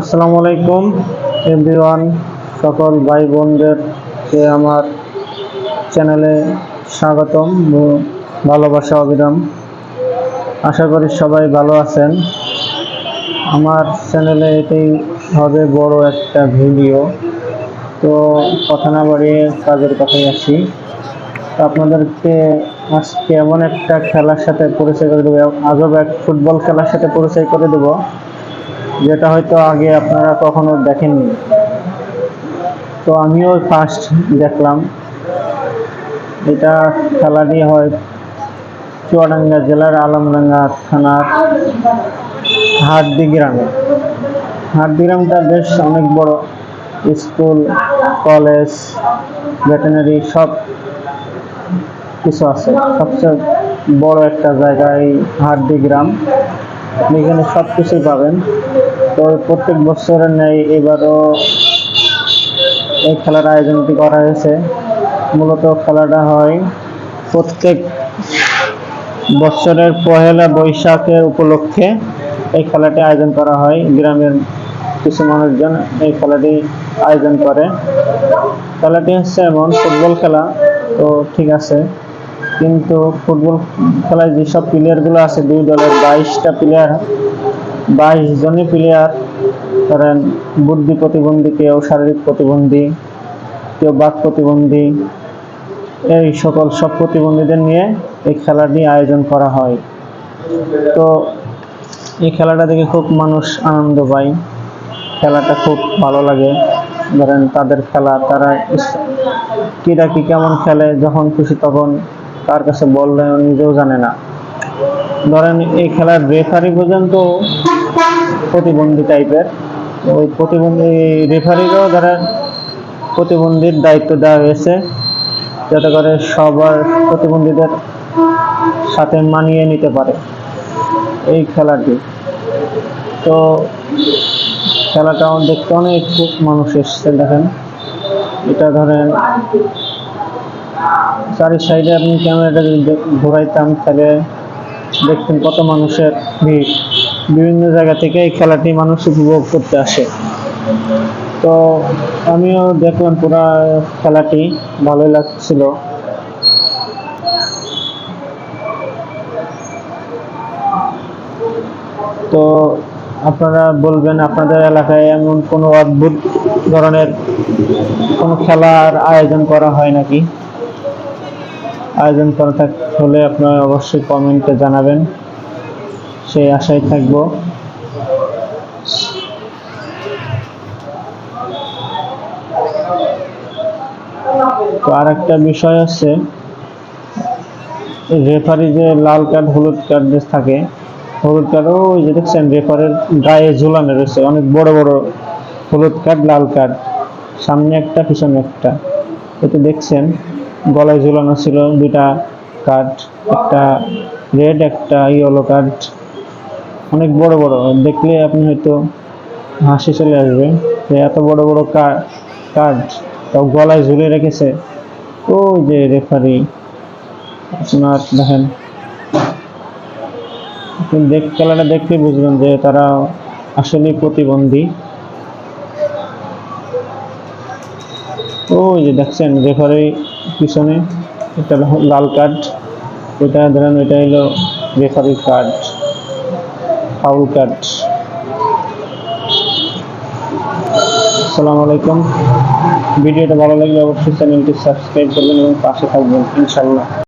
আসসালামু আলাইকুম, এভরিওয়ান, সকল ভাই বোনদেরকে আমার চ্যানেলে স্বাগতম ভালোবাসা অবিরাম আশা করি সবাই ভালো আছেন। আমার চ্যানেলে এটাই হবে বড় একটা ভিডিও। তো কথা না বাড়িয়ে কাজের কথায় আসি। আপনাদেরকে আজকে এমন একটা খেলার সাথে পরিচয় করে দেবো আজব এক ফুটবল খেলার সাথে পরিচয় করে দেবো। যেটা হয়তো আগে আপনারা কখনো দেখেননি। তো আমিও ফার্স্ট দেখলাম। এটা খেলাটি হয় চুয়াডাঙ্গা জেলার আলমডাঙ্গা থানার হাটদি গ্রামে হাটদি গ্রামটা বেশ অনেক বড়। স্কুল, কলেজ ভেটেনারি সব কিছু আছে। সবচেয়ে বড় একটা জায়গা এই হাটদি গ্রাম আপনি এখানে সব কিছুই পাবেন। তো প্রত্যেক বছরের ন্যায় এবারও এই খেলার আয়োজনটি করা হয়েছে। মূলত খেলাটা হয় প্রত্যেক বছরের পহেলা বৈশাখের উপলক্ষে এই খেলাটি আয়োজন করা হয়। গ্রামের কিছু মানুষজন এই খেলাটি আয়োজন করে। খেলাটি হচ্ছে এমন ফুটবল খেলা। তো ঠিক আছে। কিন্তু ফুটবল খেলায় যেসব প্লেয়ারগুলো আছে, দুই দলের বাইশটা প্লেয়ার বাইশ জনই প্লেয়ার ধরেন বুদ্ধি প্রতিবন্ধী, কেউ শারীরিক প্রতিবন্ধী, কেউ বাক প্রতিবন্ধী, এই সকল সব প্রতিবন্ধীদের নিয়ে এই খেলাটি আয়োজন করা হয়। তো এই খেলাটা দেখে খুব মানুষ আনন্দ পায়। খেলাটা খুব ভালো লাগে। ধরেন তাদের খেলা, তারা কিরা কি কেমন খেলে, যখন খুশি তখন কার কাছে বললে নিজেও জানে না। ধরেন এই খেলার রেফারি পর্যন্ত প্রতিবন্ধী টাইপের ওই প্রতিবন্ধী রেফারিরও ধরেন প্রতিবন্ধীর দায়িত্ব দেওয়া হয়েছে, যাতে করে সবার প্রতিবন্ধীদের সাথে মানিয়ে নিতে পারে এই খেলাটি। তো খেলাটা দেখতে অনেক মানুষ এসছে, দেখেন। এটা ধরেন চারি সাইডে আপনি ক্যামেরাটা যদি ঘোরাইতাম, তাহলে দেখতেন কত মানুষের ভিড়। বিভিন্ন জায়গা থেকে এই খেলাটি মানুষ উপভোগ করতে আসে। তো আমিও দেখলাম পুরা খেলাটি, ভালোই লাগছিল। তো আপনারা বলবেন, আপনাদের এলাকায় এমন কোনো অদ্ভুত ধরনের কোনো খেলার আয়োজন করা হয় নাকি? আয়োজন করা থাক হলে আপনারা অবশ্যই কমেন্টে জানাবেন। সেই আশায় থাকব। তো আর একটা বিষয় আছে রেফারি যে লাল কার্ড হলুদ কার্ড যে থাকে, হলুদ কার্ড ওই যে দেখছেন রেফারের গায়ে ঝুলানো রয়েছে, অনেক বড় বড় হলুদ কার্ড লাল কার্ড সামনে একটা, পিছনে একটা। এতে দেখছেন গলায় ঝুলানো ছিল, দুইটা কার্ড একটা রেড একটা ইয়েলো কার্ড অনেক বড় বড়। দেখলে আপনি হয়তো হাসি চলে আসবে যে এত বড় বড় কার্ড তাও গলায় ঝুলে রেখেছে। ওই যে রেফারি আপনার দেখেন। দেখ, খেলাটা দেখলে বুঝবেন যে তারা আসলে প্রতিবন্ধী। ওই যে দেখছেন রেফারি পিছনে এটা লাল কার্ড ওইটা ধরেন ওইটা হলো রেফারি কার্ড ফাউল কার্ড আসসালামু আলাইকুম। ভিডিওটা ভালো লাগলে অবশ্যই চ্যানেলটি সাবস্ক্রাইব করবেন এবং পাশে থাকবেন ইনশাল্লাহ